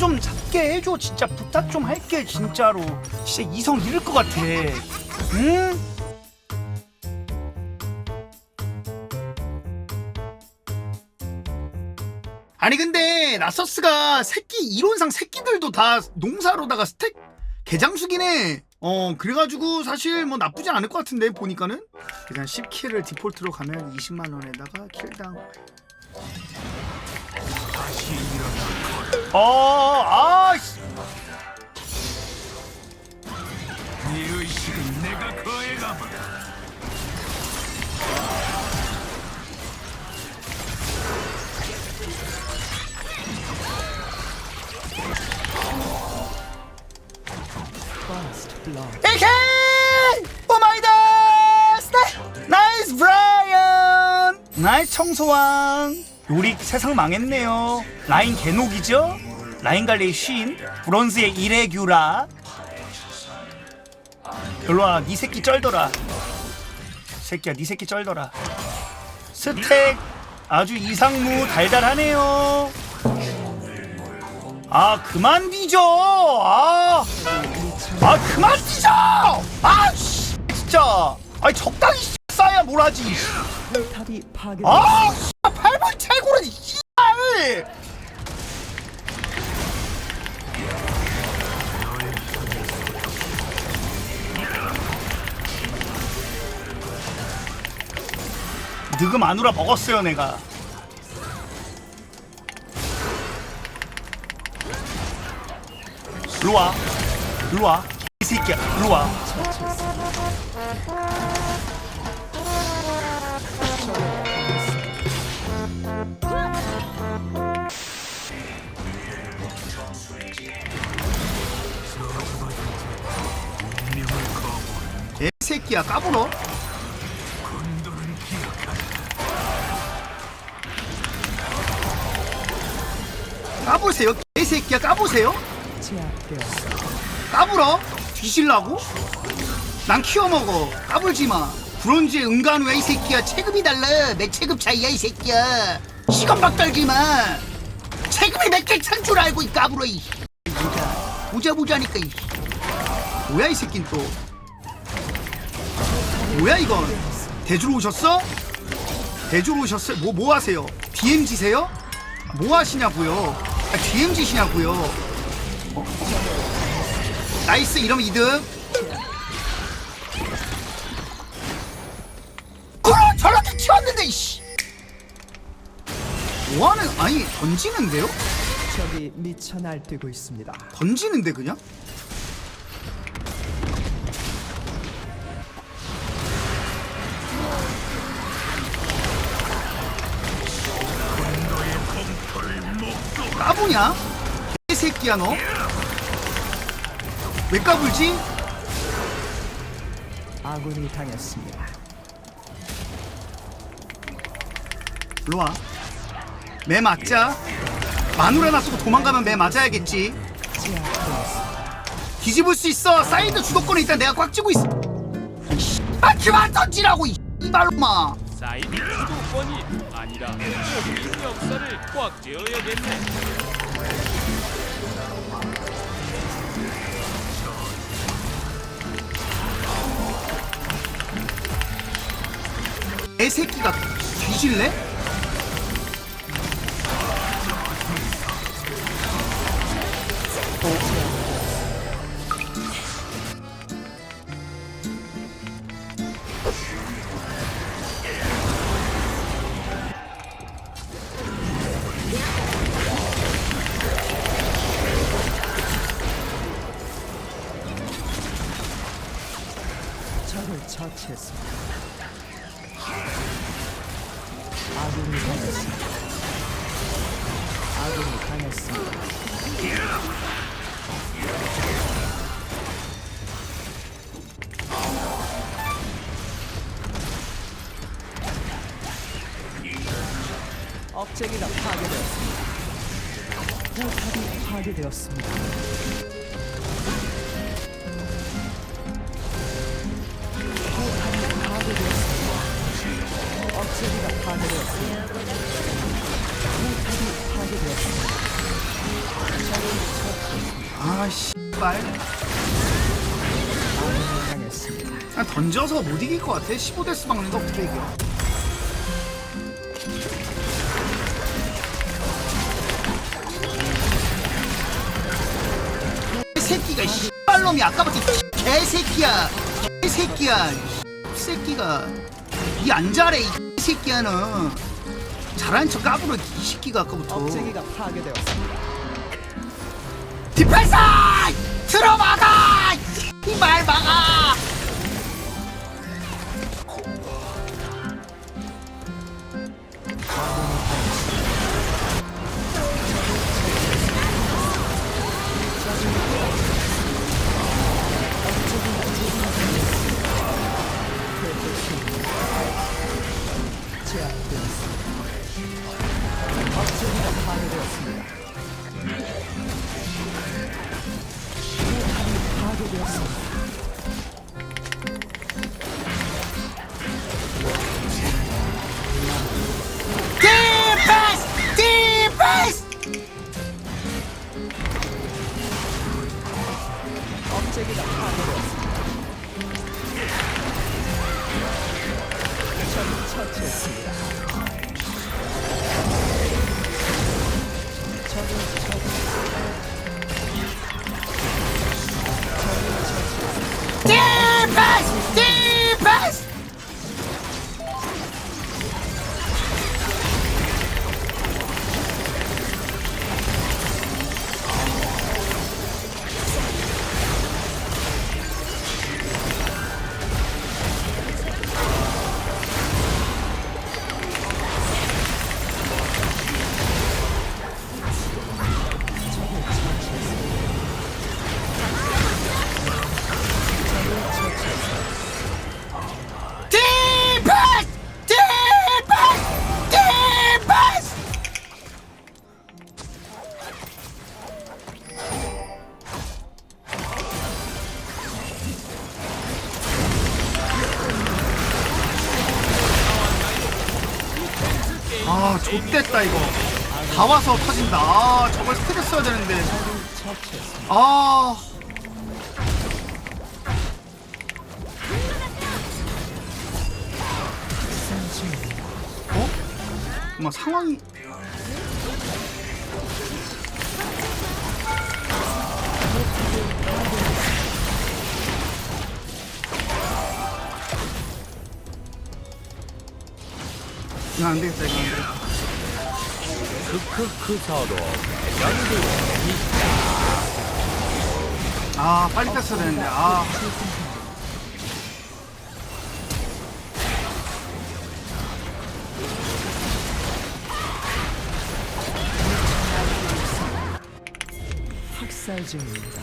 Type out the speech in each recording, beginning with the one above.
좀 잡게 해줘 진짜 부탁 좀 할게 진짜로 진짜 이성 잃을 것 같아 응? 아니 근데 나서스가 새끼 이론상 새끼들도 다 농사로다가 스택 개장수긴 해. 어 그래가지고 사실 뭐 나쁘지 않을 것 같은데 보니까는 일단 10킬을 디폴트로 가면 20만 원에다가 킬당. 어, 아, 씨. 네 의식은 내가 거해가마! 오마이갓! 네! 나이스 브라이언! 나이스 청소왕! 요리 세상 망했네요. 라인 개녹이죠? 라인 관리 쉰, 브론즈의 이레규라. 별로와 니 새끼 쩔더라. 새끼야 니 새끼 쩔더라. 스택 아주 이상무 달달하네요. 아 그만 뒤져. 아. 아 그만 뛰죠! 아 씨, 진짜 아니 적당히 씨, 싸야 뭘 하지. 아 씨, 8번 최고는 씨발 느금 안우라 먹었어요 내가. 일로와. 일로와. 이 새끼야 일로 새끼야 까불어? 까보세요 개 새끼야 까보세요. 까불어? 뒤질라고? 난 키워먹어. 까불지마. 브론즈의 은간우야 이 새끼야? 체급이 달라. 내 체급 차이야 이 새끼야. 시간 막 떨지마. 체급이 몇개 찬 줄 알고 이 까불어 이. 보자 보자 보자니까 이. 뭐야 이 새낀 또 뭐야 이건 대주로 오셨어? 대주로 오셨어요? 뭐, 뭐 하세요? DM지세요? 뭐 하시냐고요? 아, DM지시냐고요? 어? 나이스 이러면 이득 그럼 저렇게 키웠는데 이씨 뭐하는 아니 던지는데요? 적이 미쳐 날뛰고 있습니다. 던지는데 그냥? 까보냐? 개새끼야 너? 왜 까불지? 아군이 당했습니다. 일로와 매 맞자 마누라 나 쓰고 도망가면 매 맞아야겠지. 뒤집을 수 있어 사이드 주도권에 일단 내가 꽉 쥐고 있어 아 그만 던지라고 이 이발로마 사이드 주도권이 아니라 역사를 꽉 쥐어야겠네. 애 새끼가 뒤질래? 적 겁쟁이가 파괴되었습니다. 포탑이 파괴되었습니다. 포탑이 파괴되었습니다. 억제기가 파괴되었습니다. 포탑이 파괴되었습니다. 아 씨발 아군이 당했습니다. 아 던져서 못 이길 것 같아 15데스 박는데 어떻게 이겨 놈이 아까부터 개새끼야. 개새끼야. 이 새끼가. 이 안 잘해 이 새끼야는. 잘하는 척 까불어 이 새끼가 아까부터. 억제기가 파괴되었습니다. 디펜스 들어막아! 이말 막아 다 와서 터진다 아 저걸 스트레스 써야 되는데. 아 어? 뭐 상황이 이거 안 되겠다 이거 크크크 서로 아 빨리 뺐어야 되는데 아 학살 중입니다.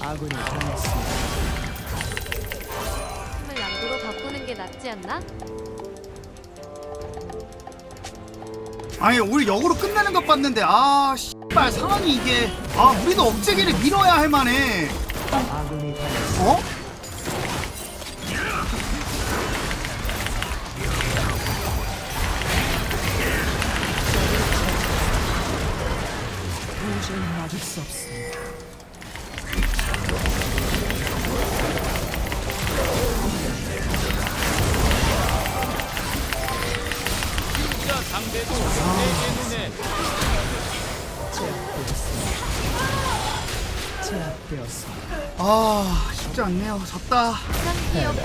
아군이 당했습니다. 힘을 양도로 바꾸는 게 낫지 않나? 아니 우리 역으로 끝내는 것 봤는데 아 씨발 상황이 이게 아 우리도 억제기를 밀어야 할 만해. 어? 아 쉽지 않네요. 졌다. 쌍기역비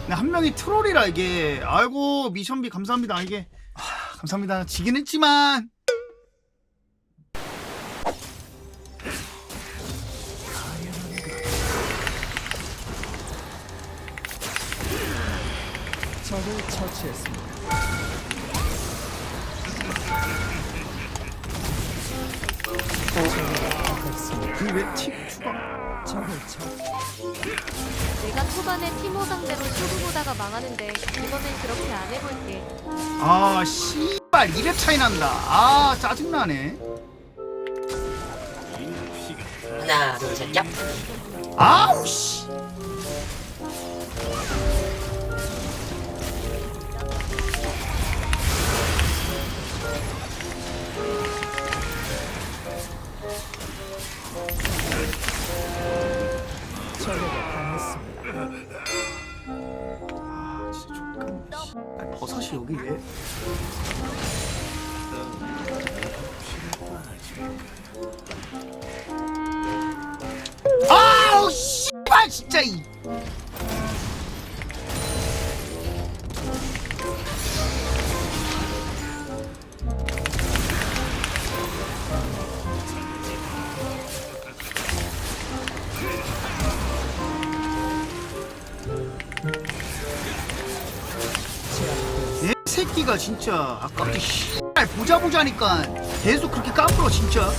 근데 한 명이 트롤이라 이게. 아이고 미션비 감사합니다. 이게. 아, 감사합니다. 지긴 했지만. 적을 처치했습니다. 그왜팁 추가 적을 처치. 내가 초반에 티모 상대로 쇼부 보다가 망하는데 이번엔 그렇게 안 해볼게. 아 씨발 2렙 차이 난다. 아 짜증나네. 하나 둘셋 얍! 아우 씨 버섯이 여기 왜? 아우 씨발 진짜 이 새끼가 진짜 아까부터 씨발 보자 보자니까 계속 그렇게 까불어 진짜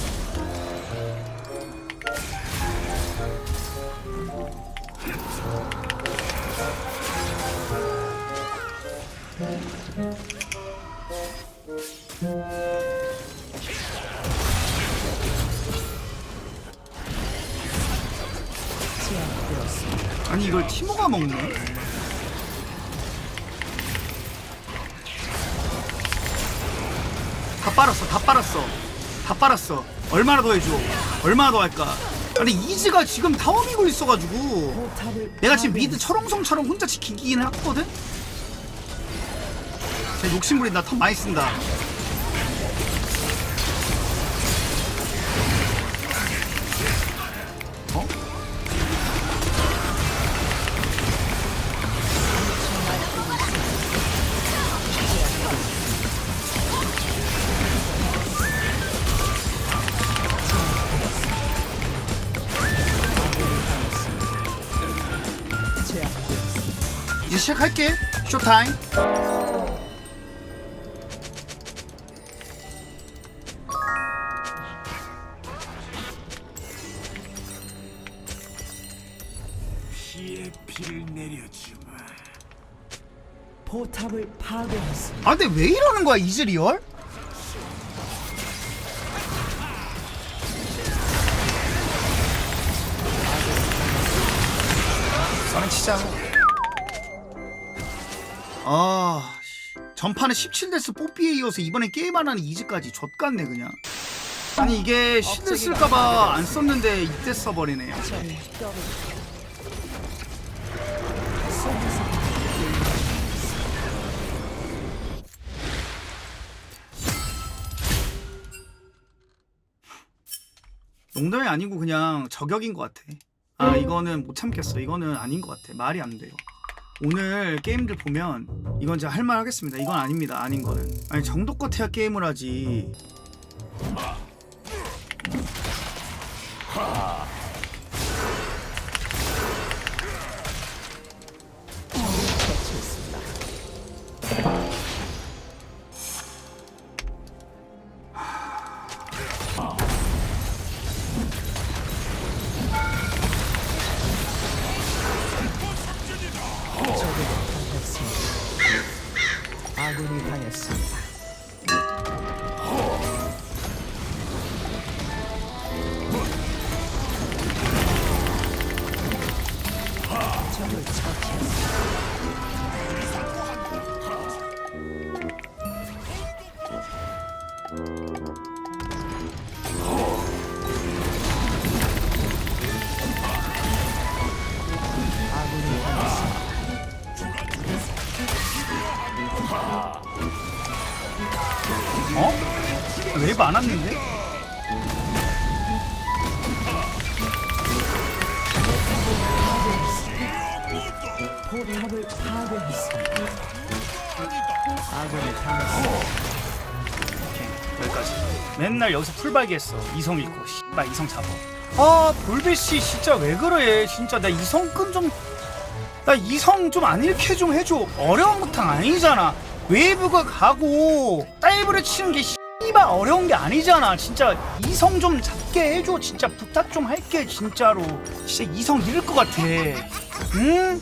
빨았어 다 빨았어. 다 빨았어. 얼마나 더 해줘? 얼마나 더 할까? 근데 이즈가 지금 타워미고 있어가지고. 내가 지금 미드. 철옹성처럼 혼자 지키긴 했거든? 제 욕심부린다 턴 많이 쓴다 시작할게 쇼타임 피의 피를 내려주마. 포탑을 파괴했습니다. 아 근데 왜 이러는 거야 이즈 리얼? 전판에 17데스 뽀삐에 이어서 이번에 게임 안 하는 이즈까지 좆같네 그냥 아니 이게 실드 쓸까봐 안 썼는데 이때 써버리네 점이 더블. 농담이 아니고 그냥 저격인 것 같아. 아 이거는 못 참겠어. 이거는 아닌 것 같아. 말이 안 돼요. 오늘 게임들 보면 이건 제가 할말 하겠습니다. 이건 아닙니다. 아닌 거는. 아니 정도껏 해야 게임을 하지. 처 아군이 당했습니다. 아군이 당했습니다. 여기까지. 맨날 여기서 풀발기했어. 이성 잃고 씨발 이성 잡아. 아 볼베 씨 진짜 왜 그래? 진짜 나 이성끈 좀. 나 이성 좀 안 잃게 좀 해줘. 어려운 것탕 아니잖아. 웨이브가 가고 다이브를 치는 게 씨발 어려운 게 아니잖아. 진짜 이성 좀 잡게 해줘. 진짜 부탁 좀 할게 진짜로. 진짜 이성 잃을 것 같아. 응?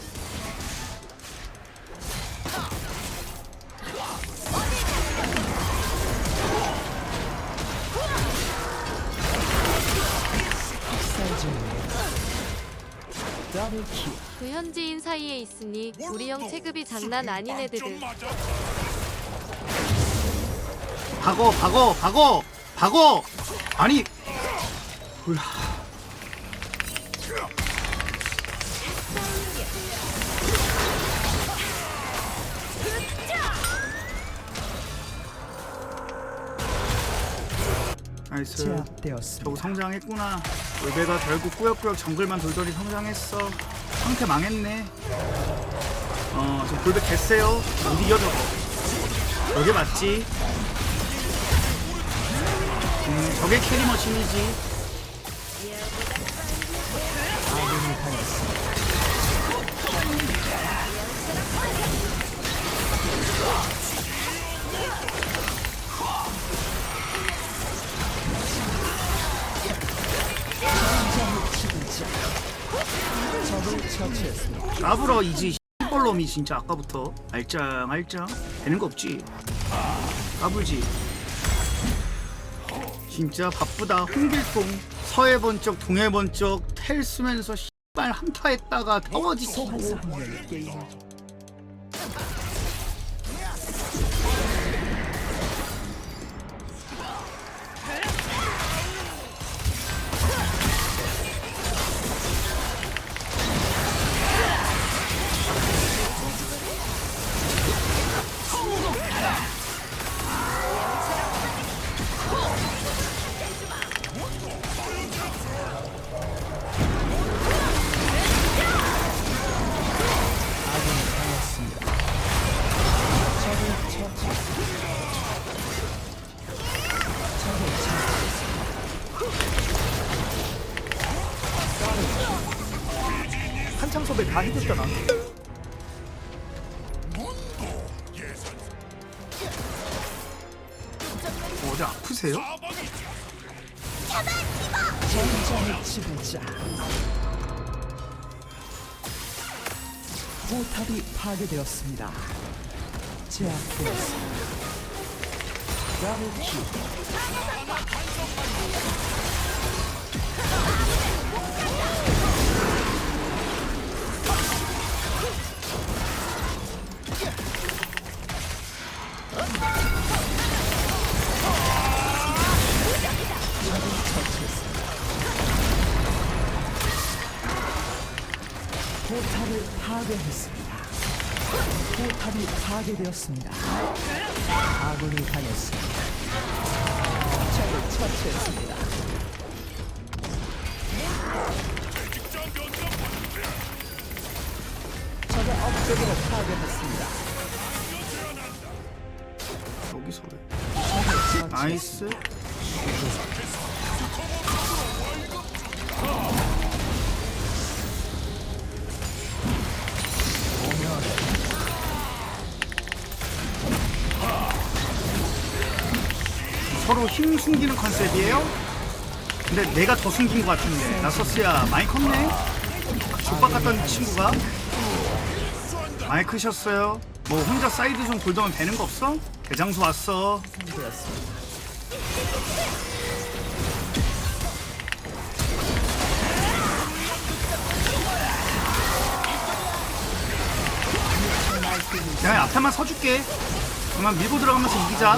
그 현지인 사이에 있으니 우리 형 체급이 장난 아닌 애들을. 박어 박어 박어 박어. 아니. 으아. 나이스. 되었습니다. 저거 성장했구나. 울베가 결국 꾸역꾸역 정글만 돌돌이 성장했어. 상태 망했네. 어저 골백 됐어요. 못 이겨 저거 저게 맞지? 음 저게 캐리 머신이지. 아군이 당했습니다. 까불어 이지 뻘놈이 진짜 아까부터 알짱 알짱 되는 거 없지? 까불지? 진짜 바쁘다. 홍길동 서해 번쩍 동해 번쩍 텔 쓰면서 씨발 한타했다가 환상의 게임. 다 해줬잖아 어디 아프세요? 전장의 지도자. 포탑이 파괴되었습니다. 제압되었습니다. 더블 킬. 포탑을 파괴했습니다. 포탑이 파괴되었습니다. 아군이 당했습니다. 적을 처치했습니다. 적의 업적으로 파괴했습니다. 여기서 왜 적을 처치. 나이스 숨기는 컨셉이에요? 근데 내가 더 숨긴 것 같은데 나서스야 많이 컸네? 족박 같던 친구가 많이 크셨어요 뭐 혼자 사이드 좀 골더면 되는 거 없어? 대장수 왔어. 내가 앞에만 서줄게. 그만 밀고 들어가면서 이기자.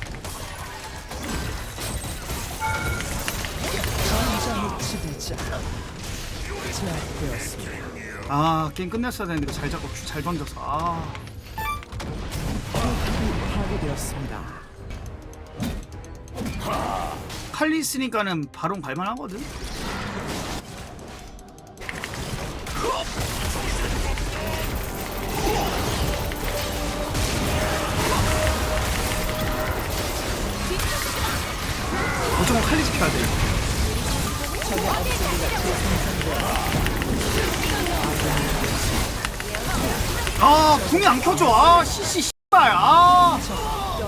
도자 제압되었습니다. 아, 게임 끝냈어야 되는데 잘 잡고 큐잘 던져서. 아, 포탑이 파괴되었습니다. 칼리 있으니까는 바로 갈만하거든. 무조건 칼리 지켜야 돼. 아, 궁이 안 켜져. 아, 씨씨, 씨발. 아.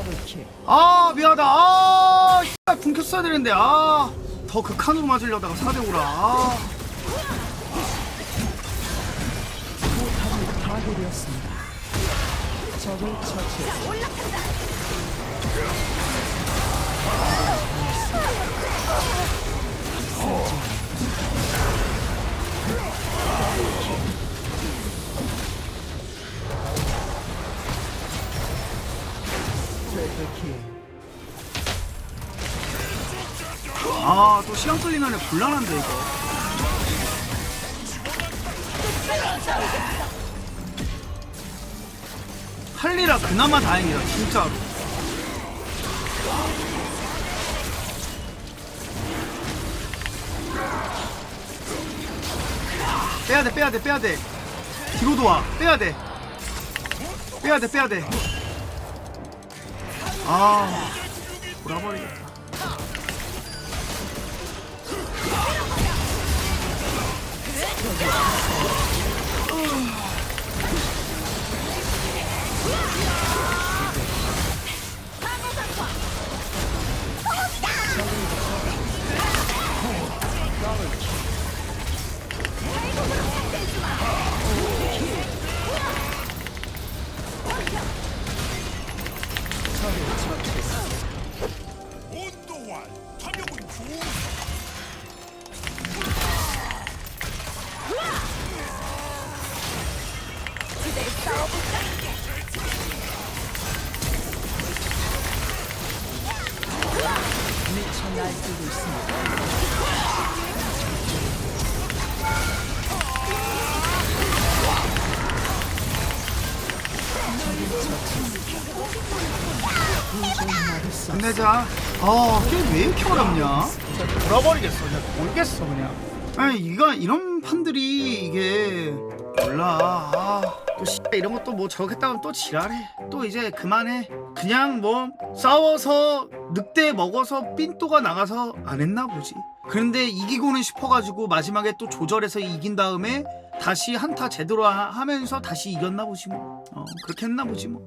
더블킬 아 미안하다 아 씨발 궁 켰어야 되는데 아더 극한으로 맞으려다가 4대5라 아 아, 또 시간 끌리면 곤란한데, 이거. 할리라 그나마 다행이다, 진짜로. 빼야돼 빼야돼 빼야돼. 뒤로 도 와. 빼야돼. 빼야돼 빼야돼. 아 돌아버리겠다. 온 끝내자. 아, 게임 왜 이렇게 어렵냐? 돌아버리겠어. 그냥 모르겠어, 그냥. 아니, 이거, 이런 판들이 이게, 몰라. 아, 또, 씨, 이런 것도 뭐 저렇겠다면 또 지랄해. 또 이제 그만해. 그냥 뭐, 싸워서, 늑대 먹어서 삔또가 나가서 안 했나 보지. 그런데 이기고는 싶어가지고 마지막에 또 조절해서 이긴 다음에 다시 한타 제대로 하- 하면서 다시 이겼나 보지 뭐. 어, 그렇게 했나 보지 뭐.